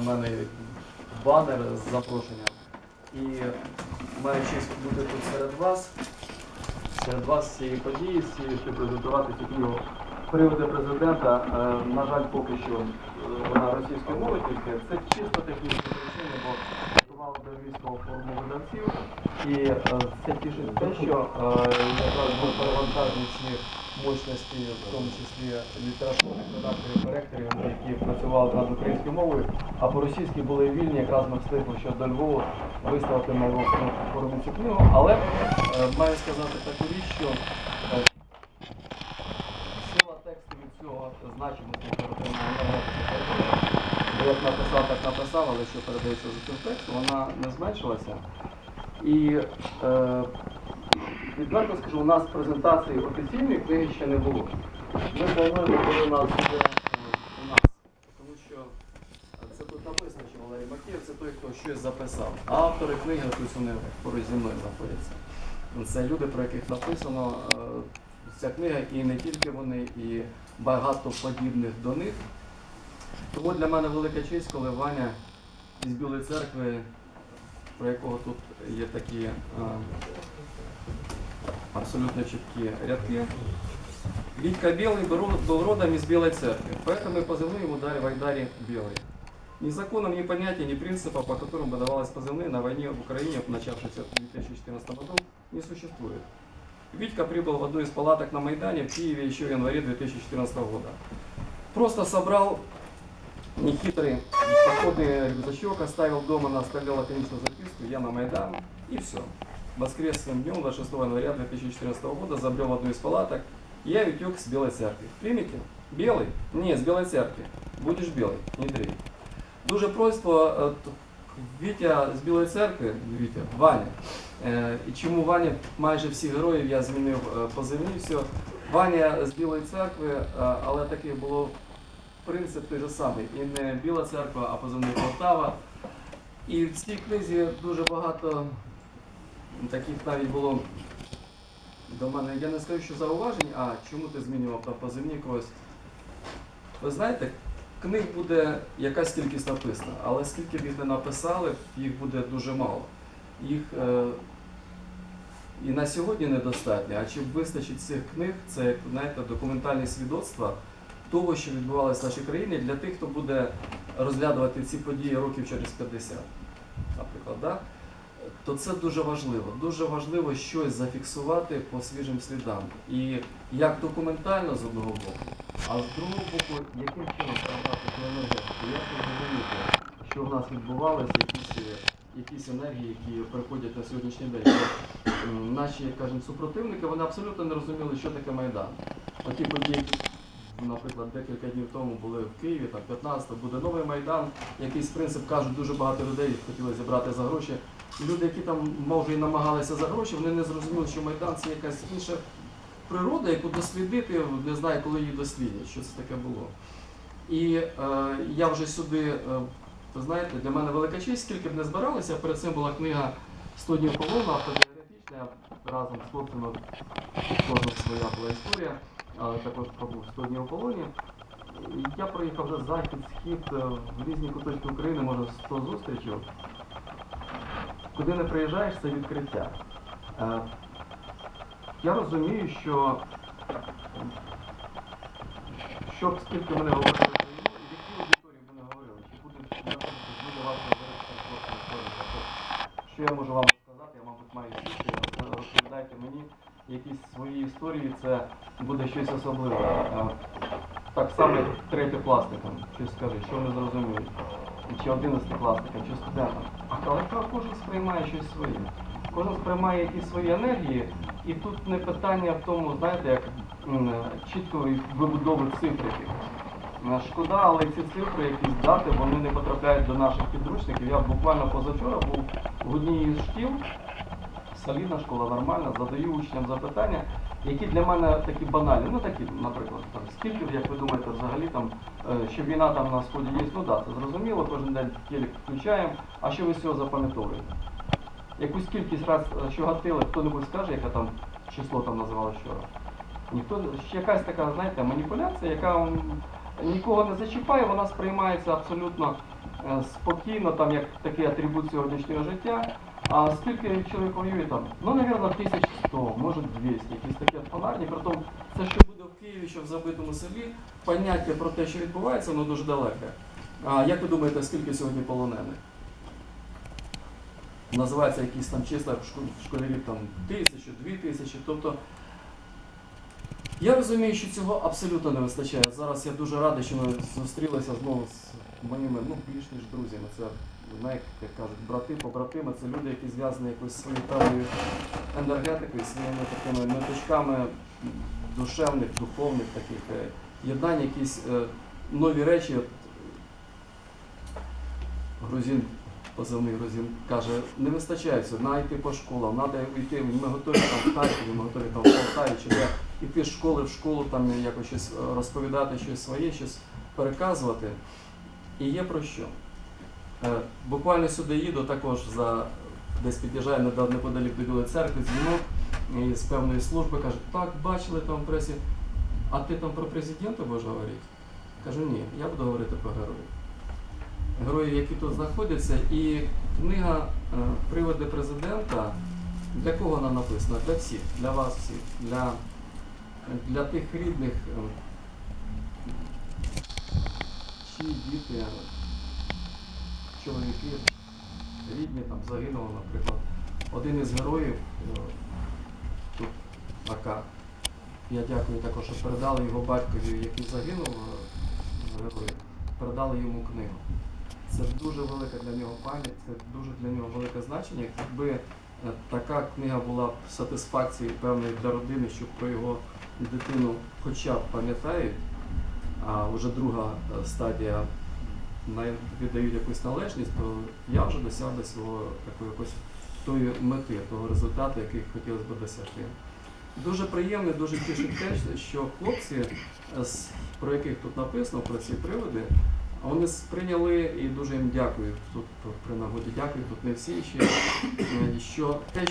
У мене банер з запрошенням. І маю честь бути тут серед вас, серед вас цієї події, цієї, щоб презентувати цю книгу. Приводи президента, е, на жаль, поки що е, вона російською мовою тільки. Це чисто технічне причини, бо готували до Львівського форуму видавців. І е, це тішить те, що е, якраз були перевантажені ці мощності, в тому числі літературних редакторів, коректорів, які працювали над українською мовою, а по-російськи були вільні, якраз ми встигли ще до Львова виставити форумі цю книгу. Але е, маю сказати таку річ, що е, сила тексту від цього значимості. Бо Як написав, так написав, але що передається за цим текстом, вона не зменшилася. І е, відверто скажу, у нас презентації офіційної книги ще не було. Ми плануємо, коли у нас буде е, у нас, тому що е, це тут написано, що Валерій Макієв це той, хто щось записав. А автори книги ось вони поруч зі мною знаходяться. Це люди, про яких написано е, ця книга, і не тільки вони, і багато подібних до них. Тому для мене велика честь, коли Ваня із Білої церкви, про якого тут є такі абсолютно чіткі рядки. Витька Белый был родом из Белой церкви, поэтому и позывные ему дали Вайдари Белый. Ни законов, ни понятий, ни принципов, по которым бы давалось позывные на войне в Украине, начавшейся в 2014 году, не существует. Витька прибыл в одну из палаток на Майдане в Киеве еще в январе 2014 года. Просто собрал нехитрый походный рюкзачок, оставил дома на столе лаконичную записку «Я на Майдан» и все. Воскресным днем 26 января 2014 года забрел в одну из палаток, и я Витек с Белой Церкви. Примите? Белый? Не, с Белой Церкви. Будешь белый, не дрей. Дуже просьба, е, т- Вітя з Білої церкви, Вітя, Ваня. Е, І чому Ваня майже всі героїв я змінив е, позивні, все. Ваня з Білої церкви, е, але такий було принцип той же самий. І не Біла церква, а позивний Полтава. І в цій книзі дуже багато таких навіть було до мене. Я не скажу, що зауважень, а чому ти змінював там позивні когось. Ви знаєте, книг буде якась кількість написана, але скільки б їх не написали, їх буде дуже мало. Їх е, і на сьогодні недостатньо. А чи вистачить цих книг, це знаєте, документальні свідоцтва того, що відбувалося в нашій країні, для тих, хто буде розглядувати ці події років через 50, наприклад. Да? То це дуже важливо. Дуже важливо щось зафіксувати по свіжим слідам. І як документально з одного боку, а з другого боку, яким чином передати цю енергетику, як зрозуміти, що в нас відбувалося, якісь, якісь енергії, які приходять на сьогоднішній день. Наші, кажемо, супротивники, вони абсолютно не розуміли, що таке Майдан. Оті події, наприклад, декілька днів тому були в Києві, там 15 буде новий Майдан, якийсь принцип кажуть, дуже багато людей хотіли зібрати за гроші. Люди, які там може і намагалися за гроші, вони не зрозуміли, що Майдан це якась інша природа, яку дослідити, не знаю, коли її дослідять, що це таке було. І е, я вже сюди, е, ви знаєте, для мене велика честь, скільки б не збиралися. Перед цим була книга «100 днів полону, автобіографічна, разом з хлопцями кожна своя була історія, але також пробув 100 днів у полоні. Я проїхав вже захід, схід е, в різні куточки України, може 100 зустрічей. Куди не приїжджаєш, це відкриття. Е, Я розумію, що щоб скільки вони говорили якій аудиторії вони говорили, чи буде дуже важко. Тобто, що я можу вам сказати, я, мабуть, маю сісти, ви розповідайте мені якісь свої історії, це буде щось особливе. Так само, як третьокласникам, щось скажи, що вони зрозуміють. Чи одинадцятикласникам, чи студентам. Але кожен сприймає щось своє. Кожен сприймає якісь свої енергії, і тут не питання в тому, знаєте, як м, чіткої вибудови цифрики. Е, Шкода, але ці цифри, якісь дати, вони не потрапляють до наших підручників. Я буквально позавчора був в одній із шкіл, солідна школа, нормальна, задаю учням запитання, які для мене такі банальні. Ну такі, наприклад, там, скільки, як ви думаєте, взагалі там, е, що війна там на сході є, ну так, це зрозуміло, кожен день телек включаємо, а що ви з цього запам'ятовуєте? Якусь кількість раз, е, що гатили, хто-небудь скаже, яке там число там називали вчора? Ніхто якась така, знаєте, маніпуляція, яка нікого не зачіпає, вона сприймається абсолютно е, спокійно, там як такий атрибут сьогоднішнього життя. А скільки чоловік воює там? Ну, мабуть, 1100, може 200, якісь такі фонарні. Притом це що буде в Києві, що в забитому селі, поняття про те, що відбувається, воно дуже далеке. А як ви думаєте, скільки сьогодні полонених? Називається якісь там числа школярів там тисячу, дві тисячі. Тобто я розумію, що цього абсолютно не вистачає. Зараз я дуже радий, що ми зустрілися знову з моїми ну, більш ніж друзями. Це знаєте, як кажуть, брати, побратими, це люди, які зв'язані якоюсь своєю певною енергетикою, своїми такими ниточками душевних, духовних таких е, єднань, якісь е, нові речі. От, грузин, позивний грузин, каже, не вистачає треба йти по школам, треба йти, ми готові там в Харкові, ми готові там в Полтаві, чи де йти з школи в школу, там якось щось е, розповідати, щось своє, щось переказувати. І є про що. Е, Буквально сюди їду також за десь під'їжджаю неподалік до Білої церкви, дзвінок з певної служби каже, так, бачили там в пресі, а ти там про президента будеш говорити? Кажу, ні, я буду говорити про героїв. Герої, які тут знаходяться, і книга е, Приводи президента для кого вона написана? Для всіх, для вас всіх, для, для тих рідних, е, чиї діти, чоловіки, рідні там загинули, наприклад. Один із героїв е, тут АК. Я дякую також, що передали його батькові, який загинув е, передали йому книгу. Це дуже велика для нього пам'ять, це дуже для нього велике значення. Якби е, така книга була б сатисфакцією певної для родини, що про його дитину хоча б пам'ятають, а вже друга е, стадія віддають якусь належність, то я вже досяг до свого такої якось тої мети, того результату, який хотілося б досягти. Дуже приємно, дуже тішить те, що хлопці, е, про яких тут написано, про ці приводи, вони сприйняли і дуже їм дякую. Тут при нагоді дякую, тут не всі ще, е, що те,